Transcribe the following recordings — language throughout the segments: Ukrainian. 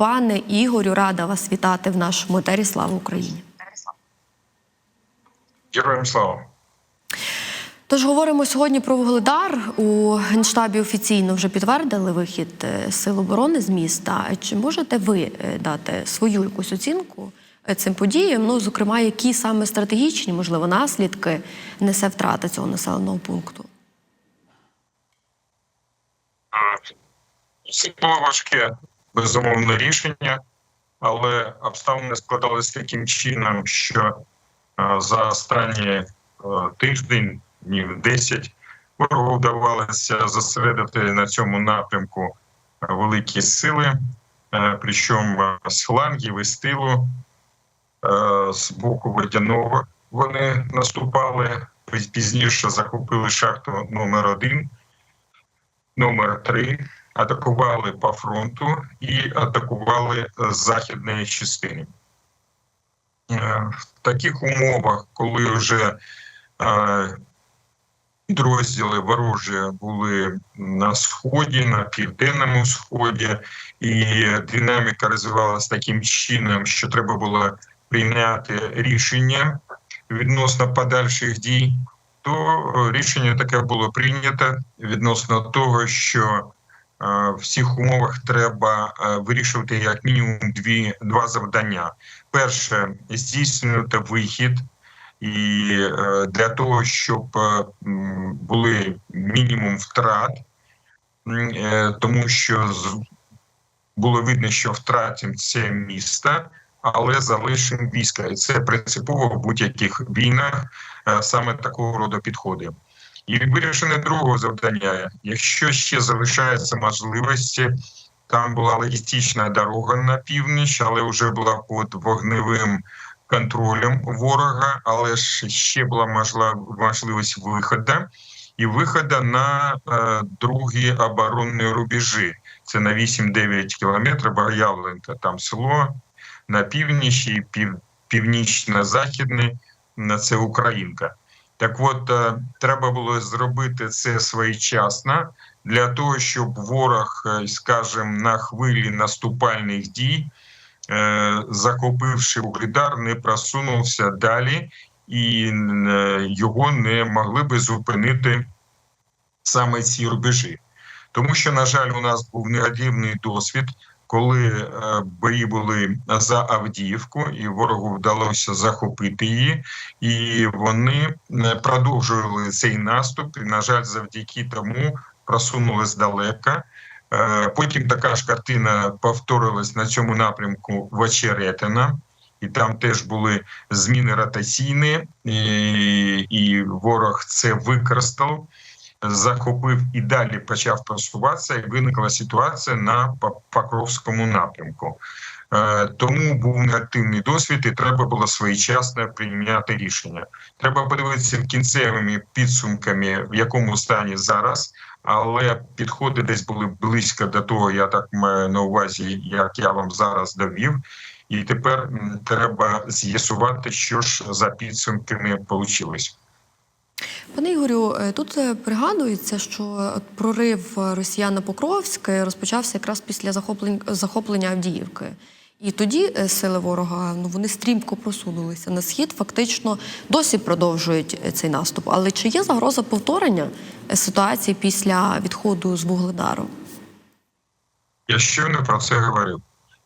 Пане Ігорю, рада вас вітати в нашому етері. Слава Україні! Героям слава. Тож говоримо сьогодні про Вугледар. У генштабі офіційно вже підтвердили вихід е, сил оборони з міста. Чи можете ви е, дати свою якусь оцінку е, цим подіям? Ну, зокрема, які саме стратегічні, можливо, наслідки несе втрата цього населеного пункту? Це було важке безумовне рішення, але обставини складалися таким чином, що е, за останні е, тиждень, днів 10, ворогу вдавалося зосередити на цьому напрямку великі сили, е, причому з флангів і з тилу, е, з боку водяного вони наступали. Пізніше захопили шахту номер 1 номер 3 атакували по фронту і атакували західної частини. Е, В таких умовах, коли вже е, підрозділи ворожі були на сході, на південному сході, і динаміка розвивалася таким чином, що треба було прийняти рішення відносно подальших дій, то рішення таке було прийнято відносно того, що в всіх умовах треба е, вирішувати як мінімум дві два завдання: перше здійснювати вихід. І е, для того, щоб е, були мінімум втрат, е, тому що було видно, що втратимо це місто, але залишимо війська. І це принципово в будь-яких війнах е, саме такого роду підходи. І вирішення другого завдання, якщо ще залишаються можливості, там була логістична дорога на північ, але вже була під вогневим контролем ворога, але ж ще була можливість виходу і виходу на е, другі оборонні рубежі. Це на 8-9 кілометрів Боявленка, там село на північі, і пів, північно-західне це Українка. Так от е, треба було зробити це своєчасно для того, щоб ворог, е, скажімо, на хвилі наступальних дій, е, захопивши Угледар, не просунувся далі, і е, його не могли би зупинити саме ці рубежі. Тому що, на жаль, у нас був негативний досвід, коли е, бої були за Авдіївку, і ворогу вдалося захопити її, і вони е, продовжували цей наступ. І, на жаль, завдяки тому просунулись далеко. Е, Потім така ж картина повторилась на цьому напрямку в Очеретино. І там теж були зміни ротаційні, і, і ворог це використав захопив і далі почав просуватися, і виникла ситуація на По- Покровському напрямку. Е, Тому був негативний досвід, і треба було своєчасно прийняти рішення. Треба подивитися кінцевими підсумками, в якому стані зараз, але підходи десь були близько до того, я так маю на увазі, як я вам зараз довів. І тепер треба з'ясувати, що ж за підсумками вийшло. Пане Ігорю, е, тут е, пригадується, що прорив росіян на Покровськ е, розпочався якраз після захоплення Авдіївки. І тоді е, сили ворога ну вони стрімко просунулися на схід, фактично досі продовжують е, цей наступ. Але чи є загроза повторення е, ситуації після відходу з Вугледару? Я щойно про це говорив.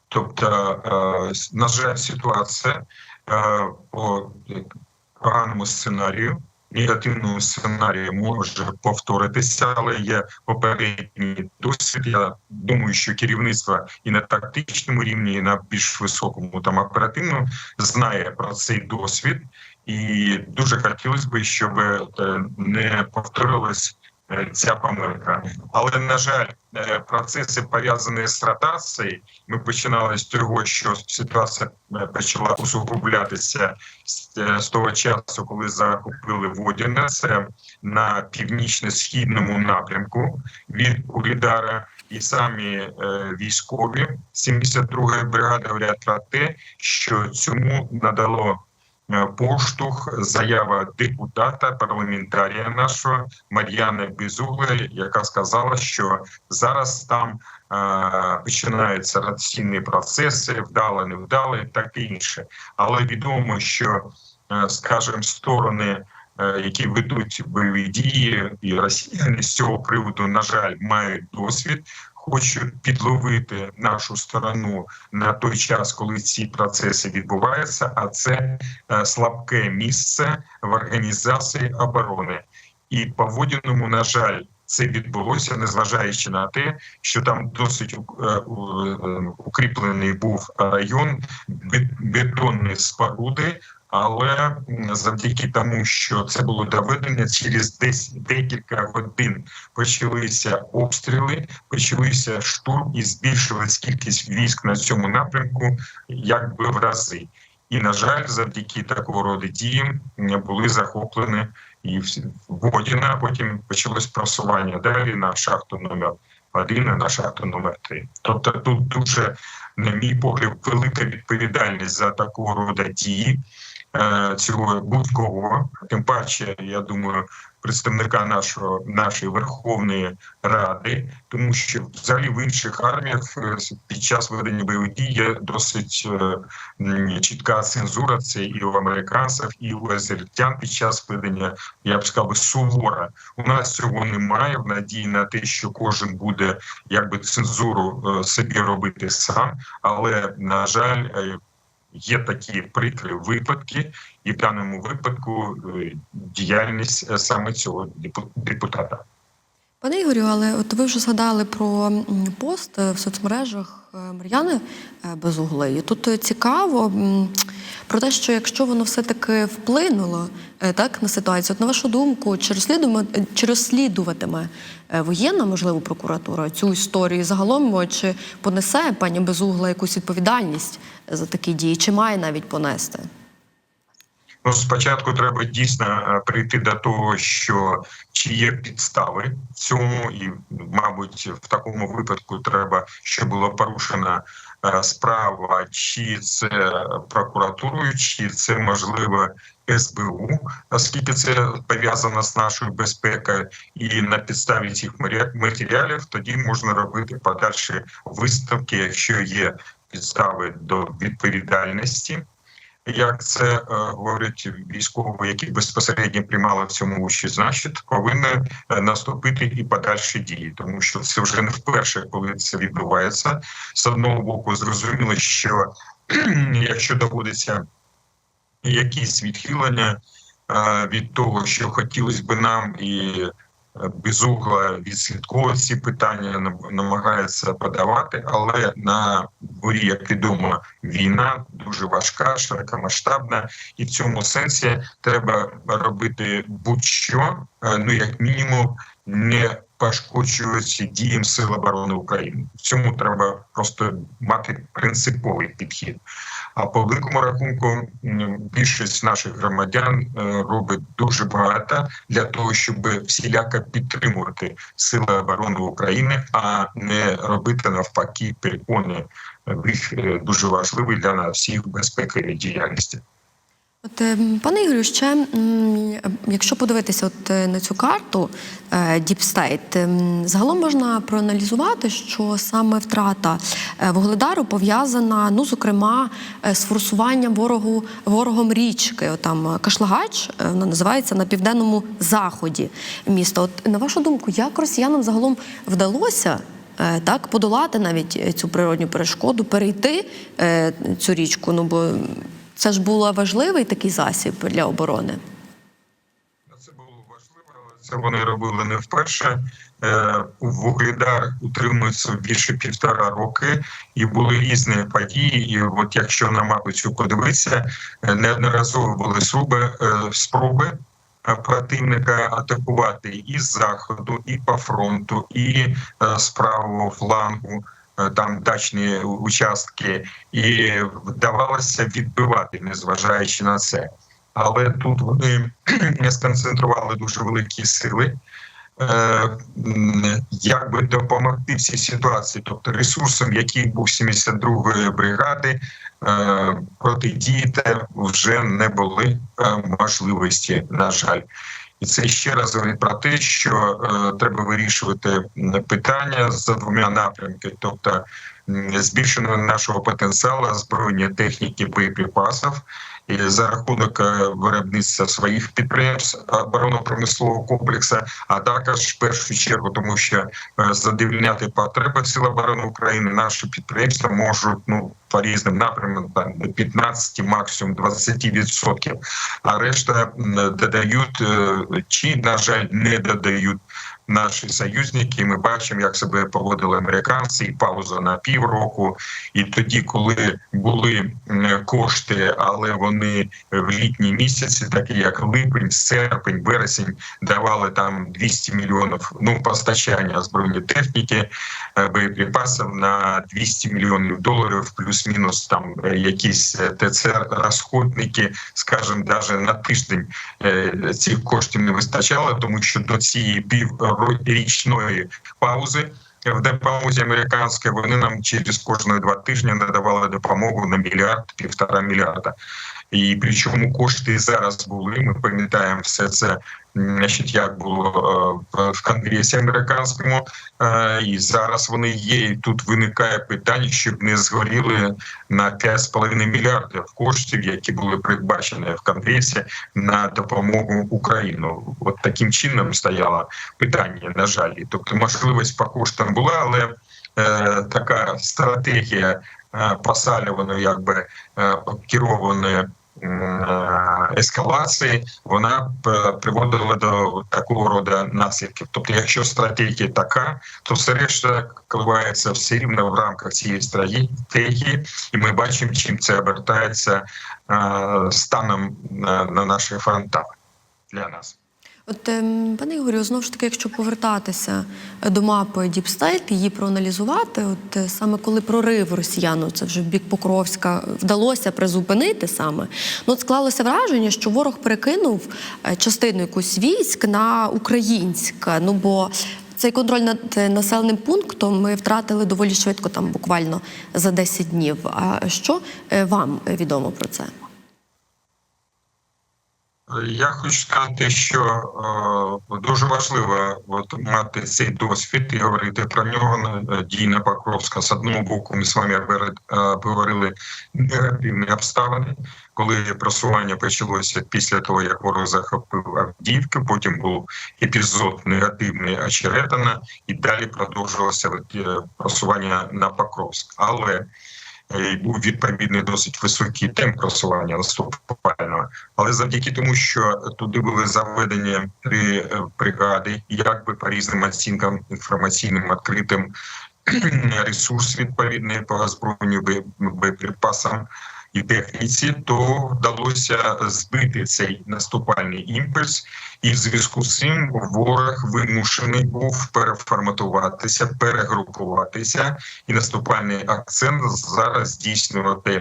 Тобто, е, на жаль, ситуація е, по поганому сценарію, негативному сценарію може повторитися, але є попередній досвід. Я думаю, що керівництво і на тактичному рівні, і на більш високому там оперативному знає про цей досвід, і дуже хотілося б, щоб е, не повторилось ця помилка. Але на жаль, е, процеси пов'язані з ротацією. Ми починали з того, що ситуація е, почала усугублятися з, е, того часу, коли захопили Водяне. На північно-східному напрямку від Угледара. І самі е, військові 72-ї бригади говорять про те, що цьому надало поштовх, заява депутата, парламентарія нашого Мар'яни Безуглої, яка сказала, що зараз там е, починаються раційні процеси, вдали, не вдали, таке інше. Але відомо, що, е, скажімо, сторони. е, Які ведуть бойові дії, і росіяни з цього приводу, на жаль, мають досвід, хочуть підловити нашу сторону на той час, коли ці процеси відбуваються. А це е, слабке місце в організації оборони. І по Водяному, на жаль, це відбулося, незважаючи на те, що там досить е, е, укріплений був район, бет- бетонні споруди. Але завдяки тому, що це було доведено, через десь декілька годин почалися обстріли, почалися штурм і збільшилась кількість військ на цьому напрямку, якби в рази. І на жаль, завдяки такого роду діям були захоплені і Водіна, потім почалось просування далі на шахту номер один і на шахту номер три. Тобто тут дуже, на мій погляд, велика відповідальність за такого роду дії е, цього будь-кого. Тим паче, я думаю, представника нашого нашої Верховної Ради, тому що взагалі в інших арміях е, під час ведення бойових дій є досить е, чітка цензура. Це і у американців, і у азеритян під час ведення, я б сказав, сувора. У нас цього немає в надії на те, що кожен буде якби цензуру собі робити сам, але на жаль. Є такі прикрі випадки, і в даному випадку е, діяльність е, саме цього депу- депутата. Пане Ігорю, але от ви вже згадали про пост е, в соцмережах Мар'яни Безугли. Тут цікаво про те, що якщо воно все-таки вплинуло е, так на ситуацію, от на вашу думку, чи розслідуватиме, чи розслідуватиме е, воєнна, можливо, прокуратура цю історію? Загалом, е, чи понесе пані Безугла якусь відповідальність за такі дії, чи має навіть понести? Ну, спочатку треба дійсно е, прийти до того, що чи є підстави в цьому, і, мабуть, в такому випадку треба, щоб була порушена е, справа, чи це прокуратурою, чи це можливо СБУ, оскільки це пов'язано з нашою безпекою, і на підставі цих матеріалів тоді можна робити подальші виставки, якщо є підстави до відповідальності як це е, говорять військові, які безпосередньо приймали в цьому участь, значить повинні е, наступити і подальші дії, тому що це вже не вперше, коли це відбувається. З одного боку, зрозуміло, що якщо доводиться якісь відхилення е, від того, що хотілося би нам і безугла відслідковує ці питання, нам- намагається подавати, але на дворі, як відомо, війна дуже важка, широкомасштабна, і в цьому сенсі треба робити будь-що, е, ну як мінімум, не пошкоджуючи діям Сил оборони України. В цьому треба просто мати принциповий підхід. А по великому рахунку більшість наших громадян е, робить дуже багато для того, щоб всіляко підтримувати сили оборони України, а не робити навпаки перепони в їх е, дуже важливий для нас всіх безпековій діяльності. От, е, пане Ігорю, ще якщо подивитися от е, на цю карту State, ем, загалом можна проаналізувати, що саме втрата е, Вугледару пов'язана, ну зокрема, е, з форсуванням ворогу ворогом річки. От Там Кашлагач, вона називається на південному заході міста. От на вашу думку, як росіянам загалом вдалося? Так, подолати навіть цю природню перешкоду, перейти цю річку. Ну бо це ж був важливий такий засіб для оборони. Це було важливо, але це вони робили не вперше. Е, Вугледар утримується більше півтора роки, і були різні події. І от якщо на мапу подивитися, е, неодноразово були спроби, е, спроби противника атакувати і з заходу, і по фронту, і з правого флангу. Е, Там дачні участки, і вдавалося відбивати, незважаючи на це але тут вони сконцентрували дуже великі сили. е, як би допомогти в цій ситуації, тобто ресурсом, який був 72-ї бригади, е, протидіяти вже не були можливості, на жаль. І це ще раз говорить про те, що е, треба вирішувати питання за двома напрямками, тобто збільшення нашого потенціалу збройної техніки боєприпасів за рахунок е, виробництва своїх підприємств оборонно-промислового комплексу, а також в першу чергу, тому що е, задовільняти потреби Сил оборони України наші підприємства можуть ну по різним напрямам там до 15, максимум 20%, а решта додають е, чи на жаль не додають наші союзники. Ми бачимо, як себе поводили американці, і пауза на півроку. І тоді, коли були кошти, але вони в літні місяці, такі як липень, серпень, вересень, давали там 200 мільйонів ну постачання збройної техніки, е, боєприпасів на 200 мільйонів доларів, плюс-мінус там е, якісь е, ТЦ розходники, скажімо, навіть на тиждень цих коштів не вистачало, тому що до цієї піврічної паузи. В допомозі американської вони нам через кожні два тижні надавали допомогу на мільярд півтора мільярда. І причому кошти зараз були. Ми пам'ятаємо все це, значить, як було е, в- конгресі американському, е, і зараз вони є. І тут виникає питання, щоб не згоріли на 5,5 мільярдів коштів, які були передбачені в конгресі на допомогу Україну. От таким чином стояло питання. На жаль, тобто можливість по коштам була, але е, така стратегія е, посалюваної, якби е, керованої м, е, ескалації, вона приводила до такого роду наслідків. Тобто, якщо стратегія така, то все решта коливається все рівно в рамках цієї стратегії, і ми бачимо, чим це обертається е, станом на наших фронтах для нас. От, ем, пане Ігорю, знову ж таки, якщо повертатися е, до мапи State, її проаналізувати, от е, саме коли прорив росіян, це вже в бік Покровська, вдалося призупинити саме, ну от склалося враження, що ворог перекинув е, частину якусь військ на українське. Ну бо цей контроль над населеним пунктом ми втратили доволі швидко, там буквально за 10 днів. А що вам відомо про це? Я хочу сказати, що е, дуже важливо от, мати цей досвід і говорити про нього е, дійна Покровська. З одного боку, ми з вами е, говорили негативні обставини, коли просування почалося після того, як ворог захопив Авдіївку. Потім був епізод негативний очеретина, і далі продовжилося е, просування на Покровськ. Але е, був відповідний досить високий темп просування наступального. Але завдяки тому, що туди були заведені три е, бригади, якби по різним оцінкам інформаційним відкритим ресурс відповідний по озброєнню боєприпасам і техніці, то вдалося збити цей наступальний імпульс, і в зв'язку з цим ворог вимушений був переформатуватися, перегрупуватися, і наступальний акцент зараз здійснювати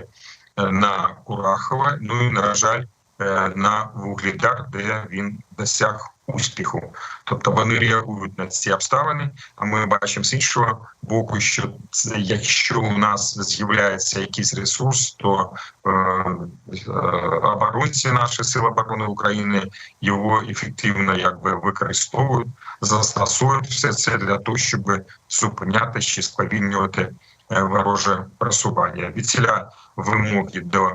е, на Курахова. Ну і на жаль, е, на Вугледар, де він досяг успіху. Тобто вони реагують на ці обставини. А ми бачимо з іншого боку, що це, якщо у нас з'являється якийсь ресурс, то е, е, оборонці наші сили оборони України його ефективно якби використовують, застосовують все це для того, щоб зупиняти чи сповільнювати е, вороже просування. Від ціля вимоги до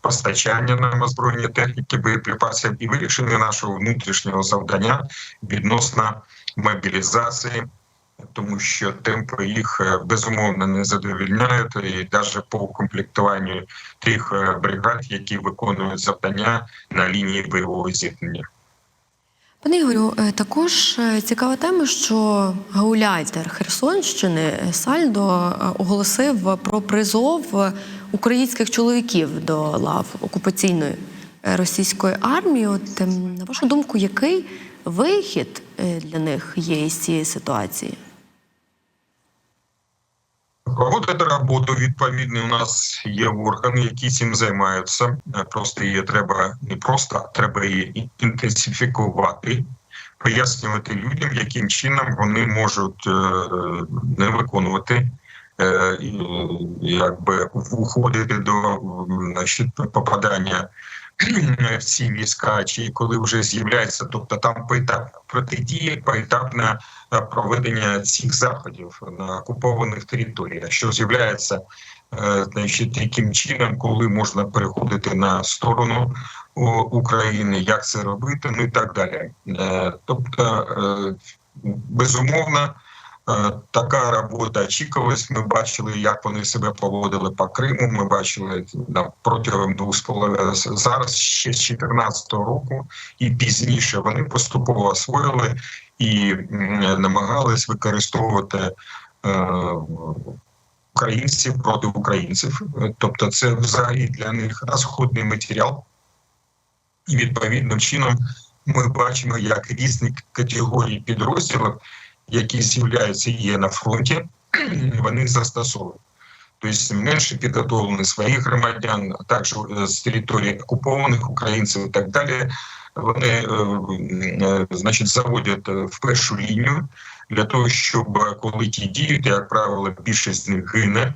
постачання нам озброєння техніки, боєприпасів і вирішення нашого внутрішнього завдання відносно мобілізації, тому що темпи їх е, безумовно не задовільняють, і навіть по укомплектуванню тих е, бригад, які виконують завдання на лінії бойового зіткнення. Пане Ігорю, е, також цікава тема, що гауляйтер Херсонщини Сальдо оголосив про призов українських чоловіків до лав окупаційної е, російської армії. От ем, на вашу думку, який вихід е, для них є із цієї ситуації? Проводити роботу відповідно. У нас є органи, які цим займаються. Е, Просто її треба не просто, а треба її інтенсифікувати. пояснювати людям, яким чином вони можуть не виконувати. Е, Якби уходити до значить, попадання в ці війська, чи коли вже з'являється, тобто там поетапна протидія, поетапне е, проведення цих заходів на окупованих територіях, що з'являється е, значить, таким чином, коли можна переходити на сторону України, як це робити, ну і так далі. Тобто, безумовно. Е, Така робота очікувалась. Ми бачили, як вони себе поводили по Криму. Ми бачили да, протягом двох з половиною зараз ще з 2014 року, і пізніше вони поступово освоїли і намагались використовувати е, українців проти українців. Тобто, це взагалі для них розходний матеріал, і відповідним чином ми бачимо, як різні категорії підрозділів які з'являються є на фронті, вони застосовують. Тобто менше підготовлені своїх громадян, а також е, з території окупованих українців і так далі. Вони е, е, значить заводять в першу лінію для того, щоб коли ті діють, як правило, більшість з них гине,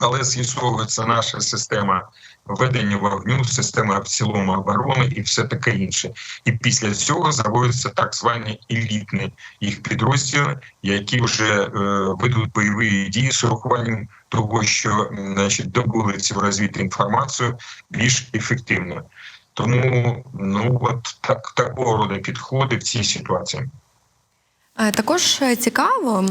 але з'ясовується наша система ведення вогню, система в цілому оборони і все таке інше. І після цього заводяться так звані елітні їх підрозділи, які вже е, ведуть бойові дії з урахуванням того, що значить добули цю розвідку інформацію більш ефективно. Тому ну от так такого роду підходи в цій ситуації. Е, Також е, цікаво,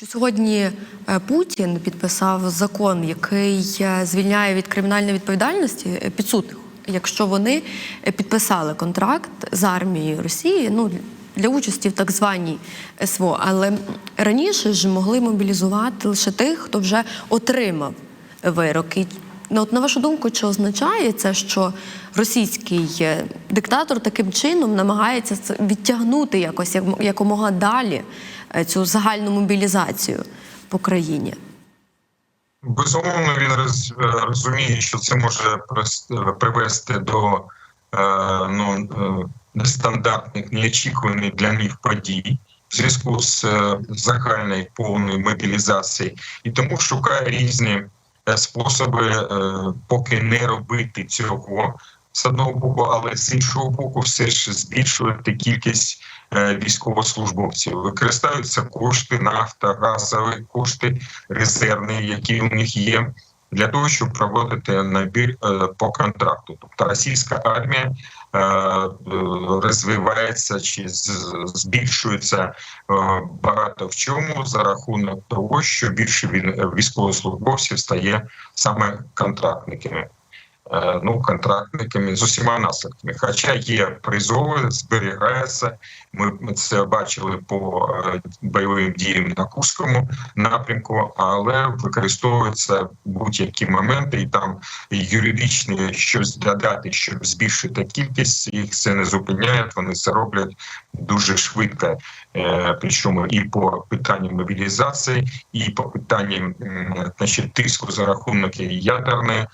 що сьогодні е, Путін підписав закон, який е, звільняє від кримінальної відповідальності е, підсудних, якщо вони підписали контракт з армією Росії. Ну для участі в так званій СВО. Але раніше ж могли мобілізувати лише тих, хто вже отримав вирок. І Ну, от на вашу думку, чи означає це, що російський е, диктатор таким чином намагається відтягнути якось як- якомога далі е, цю загальну мобілізацію по країні? Безумовно, він роз, е, розуміє, що це може привести до ну, нестандартних, неочікуваних для них подій в зв'язку з загальною повною мобілізацією, і тому шукає різні способи, е, поки не робити цього з одного боку, але з іншого боку, все ж збільшувати кількість е, військовослужбовців. Використовуються кошти нафта, газові кошти резервні, які у них є. Для того щоб проводити набір е, по контракту, тобто російська армія е, е, розвивається чи збільшується е, багато в чому за рахунок того, що більше він- військовослужбовців стає саме контрактниками. Е, Ну, контрактниками з усіма наслідками. Хоча є призови, зберігається. Ми це бачили по е, бойовим діям на Курському напрямку, але використовуються будь-які моменти, і там юридичні щось додати, щоб збільшити кількість. Їх це не зупиняє. Вони це роблять дуже швидко. Е, Причому і по питанню мобілізації, і по питанням значить, тиску за рахунок ядерної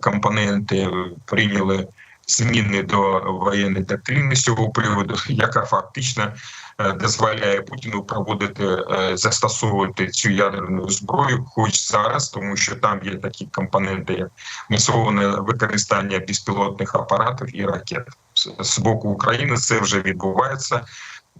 компоненти прийняли зміни до воєнної доктрини з цього приводу, яка фактично е, дозволяє Путіну проводити е, застосовувати цю ядерну зброю, хоч зараз, тому що там є такі компоненти, як масоване використання безпілотних апаратів і ракет з боку України. Це вже відбувається.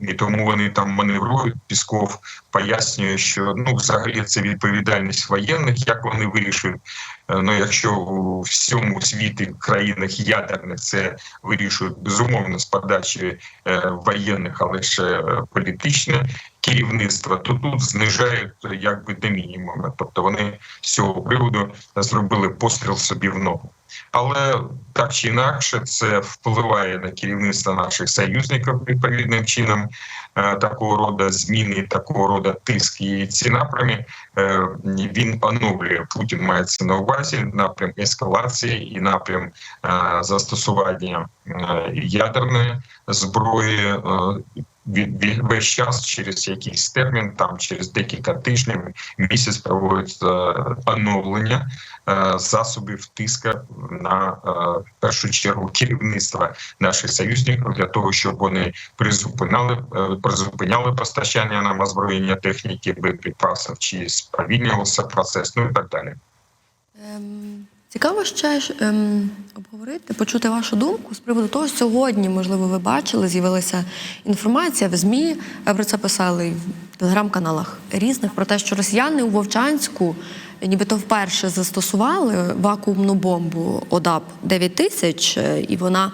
І тому вони там маневрують. Пісков пояснює, що ну взагалі це відповідальність воєнних, як вони вирішують. Е, Ну, якщо у всьому світі країнах ядерних це вирішують безумовно з подачі е, воєнних, але ще політичне керівництво, то тут знижають якби до мінімуму. Тобто вони з цього приводу зробили постріл собі в ногу. Але так чи інакше, це впливає на керівництво наших союзників відповідним чином. Е, Такого роду зміни, такого роду тиск і ці напрямі е, він оновлює Путін. Мається на увазі напрям ескалації і напрям е, застосування ядерної зброї. Від, весь час через якийсь термін, там через декілька тижнів, місяць проводять е, оновлення е, засобів тиска на е, першу чергу керівництва наших союзників для того, щоб вони призупиняли призупиняли постачання нам озброєння техніки, боєприпасів чи сповільнювався процес, ну і так далі. Ем, Цікаво ще ем, обговорити, почути вашу думку з приводу того, сьогодні, можливо, ви бачили, з'явилася інформація в ЗМІ, е, про це писали в телеграм-каналах різних про те, що росіяни у Вовчанську е, нібито вперше застосували вакуумну бомбу ОДАП 9000, е, і вона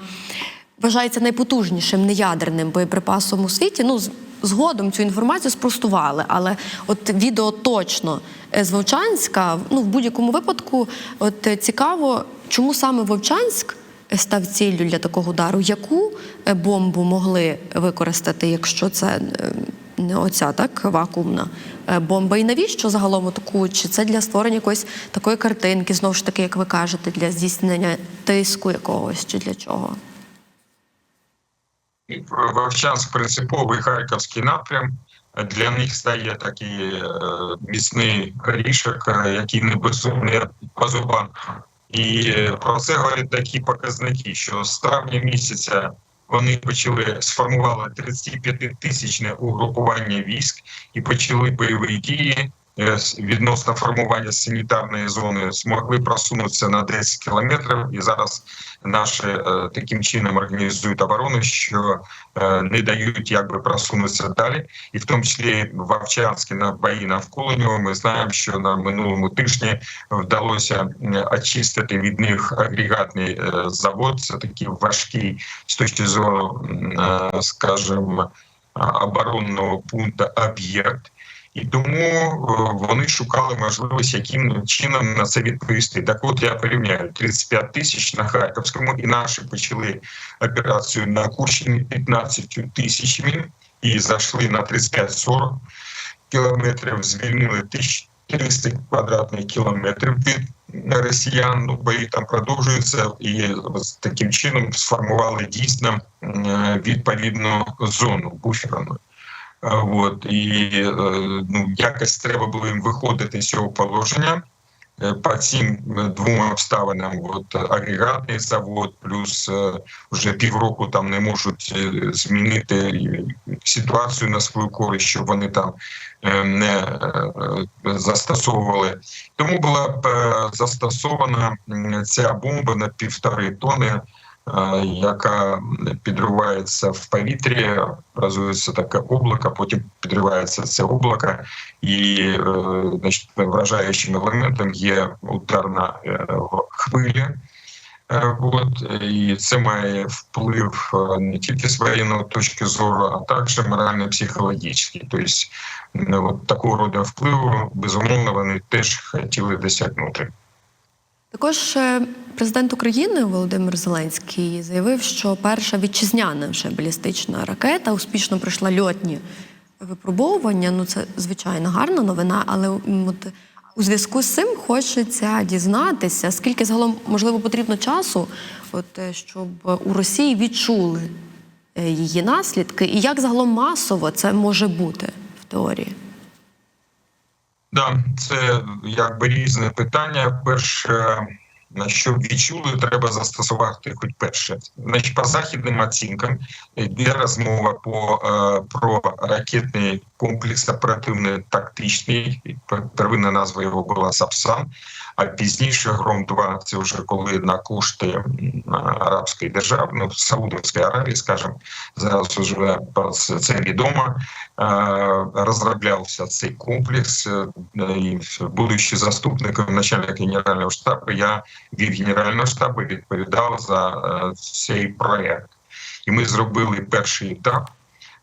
вважається найпотужнішим неядерним боєприпасом у світі. Ну, згодом цю інформацію спростували, але от відео точно з Вовчанська, ну в будь-якому випадку, от е, цікаво, чому саме Вовчанськ е, став ціллю для такого удару? Яку е, бомбу могли використати, якщо це е, не оця так вакуумна е, бомба? І навіщо загалом таку? Чи це для створення якоїсь такої картинки, знову ж таки, як ви кажете, для здійснення тиску якогось чи для чого? Вовчанськ принциповий харківський напрям. Для них стає такий е, міцний горішок, е, який не безумний по зубам. І е, про це говорять такі показники, що з травня місяця вони почали сформували 35-тисячне угрупування військ і почали бойові дії. Е, Відносно формування санітарної зони змогли просунутися на 10 кілометрів, і зараз наші е, таким чином організують оборону, що е, не дають якби просунутися далі, і в тому числі в Овчанській на бої навколо нього. Ми знаємо, що на минулому тижні вдалося очистити від них агрегатний завод. Це такий важкий з точки зору, скажімо, оборонного пункту об'єкт. І тому е, вони шукали можливість, яким чином на це відповісти. Так от я порівняю 35 тисяч на Харківському, і наші почали операцію на Курщині 15 тисячами і зайшли на 35-40 кілометрів, звільнили 1300 квадратних кілометрів від росіян. Ну, бої там продовжуються, і таким чином сформували дійсно відповідну зону буферну. А, От і е, ну якось треба було їм виходити з цього положення. Е, По цим е, двом обставинам, от агрегатний завод, плюс е, вже півроку там не можуть е, змінити е, ситуацію на свою користь, щоб вони там е, не е, е, застосовували. Тому була б е, застосована ця бомба на півтори тони е, яка підривається в повітрі, образується таке облако, потім підривається це облако, і е, значить, вражаючим елементом є ударна е, хвиля. Е, От і це має вплив не тільки з воєнної точки зору, а також морально-психологічний. Тобто, ну, от такого роду впливу безумовно вони теж хотіли досягнути. Також е, президент України Володимир Зеленський заявив, що перша вітчизняна вже балістична ракета успішно пройшла льотні випробовування. Ну це звичайно гарна новина, але от у зв'язку з цим хочеться дізнатися, скільки загалом можливо потрібно часу, от е, щоб у Росії відчули е, її наслідки, і як загалом масово це може бути в теорії. Да, це якби різне питання. Перше, на що відчули, треба застосувати хоч перше. Значить, по західним оцінкам йде розмова по е, про ракетний комплекс оперативний тактичний. Первинна назва його була Сапсан. А пізніше гром 2 це вже коли на кошти арабської держави, ну Саудовської Аравії, скажімо, зараз вже це відомо. Розроблявся цей комплекс. е, І будучи заступником начальника генерального штабу, я від генерального штабу відповідав за е, цей проект. І ми зробили перший етап.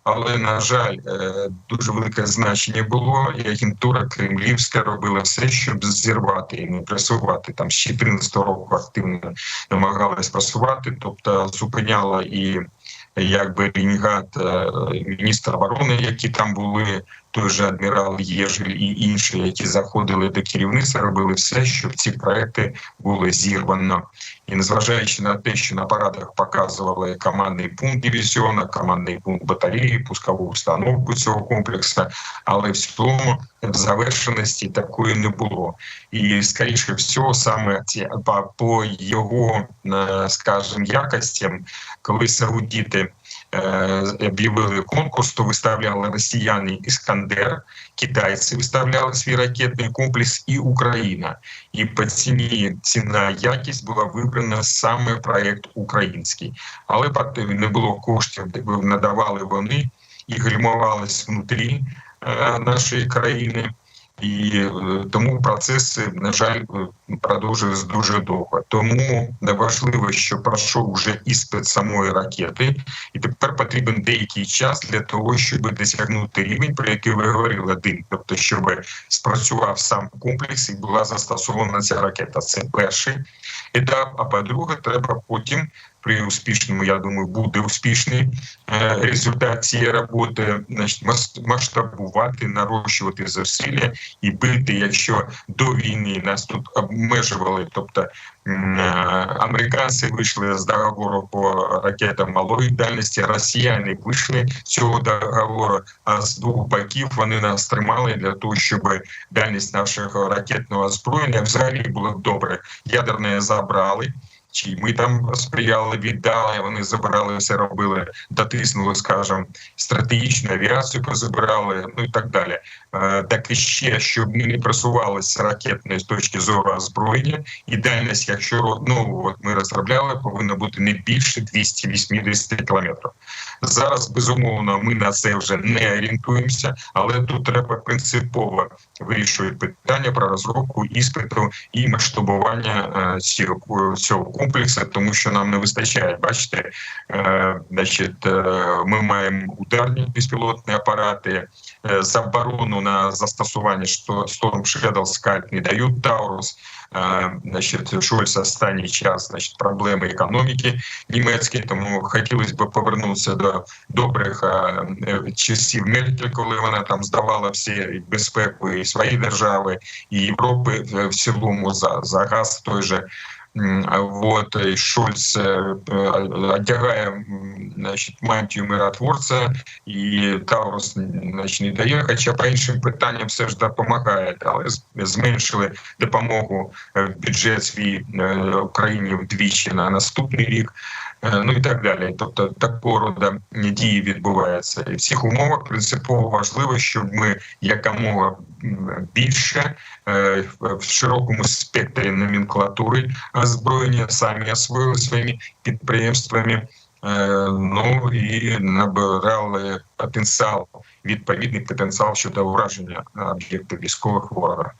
Але на жаль, е, дуже велике значення було, і агентура кремлівська робила все, щоб зірвати і не пресувати там з 14 року активно намагалась просувати, тобто зупиняла і якби Рінгат, міністр оборони, які там були. той же адмірал Єжель і інші, які заходили до керівництва, робили все, щоб ці проекти були зірвано. І незважаючи на те, що на парадах показували командний пункт дивізіону, командний пункт батареї, пускову установку цього комплексу, але в цілому завершеності такої не було. І скоріше всього, саме ці по, по його, е, скажімо, якостям, коли саудіти е, об'явили конкурс, то виставляли росіяни Іскандер, китайці виставляли свій ракетний комплекс і Україна. І по ціні ціна якість була вибрана саме проект український, але не було коштів, надавали вони і гальмувались внутрі е, нашої країни. І е, тому процеси, на жаль, е, продовжуються дуже довго. Тому важливо, що пройшов вже іспит самої ракети, і тепер потрібен деякий час для того, щоб досягнути рівень, про який ви говорили, один, тобто, щоб спрацював сам комплекс і була застосована ця ракета. Це перший етап. А по-друге, треба потім. При успішному, я думаю, буде успішний е, результат цієї роботи, значить, масштабувати, нарощувати зусилля і бити, якщо до війни нас тут обмежували, тобто е, американці вийшли з договору по ракетам малої дальності, росіяни вийшли з цього договору, а з двох боків вони нас тримали для того, щоб дальність нашого ракетного озброєння взагалі було добре. Ядерне забрали. Чи ми там сприяли, віддали, вони забирали все, робили, дотиснули, скажімо, стратегічну авіацію позабирали, ну і так далі. Е, Так і ще, щоб ми не просувалися ракетної точки зору озброєння, і дальність, якщо ну от ми розробляли, повинна бути не більше 280 кілометрів. Зараз безумовно ми на це вже не орієнтуємося, але тут треба принципово вирішувати питання про розробку іспиту і масштабування е, цього, цього тому що нам не вистачає. Бачите, е, значить, е, ми маємо ударні безпілотні апарати, е, заборону на застосування Storm Shadow Scalp не дають Таурус. Е, Значить, Шольц останній час значить, проблеми економіки німецької, тому хотілося б повернутися до добрих е, е, часів Меркель, коли вона там здавала всі безпеку і свої держави, і Європи в цілому за, за газ той же. М, а Вот и Шольц одягає значить, мантію миротворця, і Таурус значить, не дає. Хоча по іншим питанням все ж допомагає, але зменшили допомогу в бюджет свій Україні вдвічі на наступний рік. Е, Ну і так далі. Тобто такого роду дії відбуваються. І в цих умовах принципово важливо, щоб ми якомога більше е, в в широкому спектрі номенклатури озброєння самі освоїли своїми підприємствами. Е, Ну і набирали потенціал, відповідний потенціал щодо ураження об'єктів військових ворога.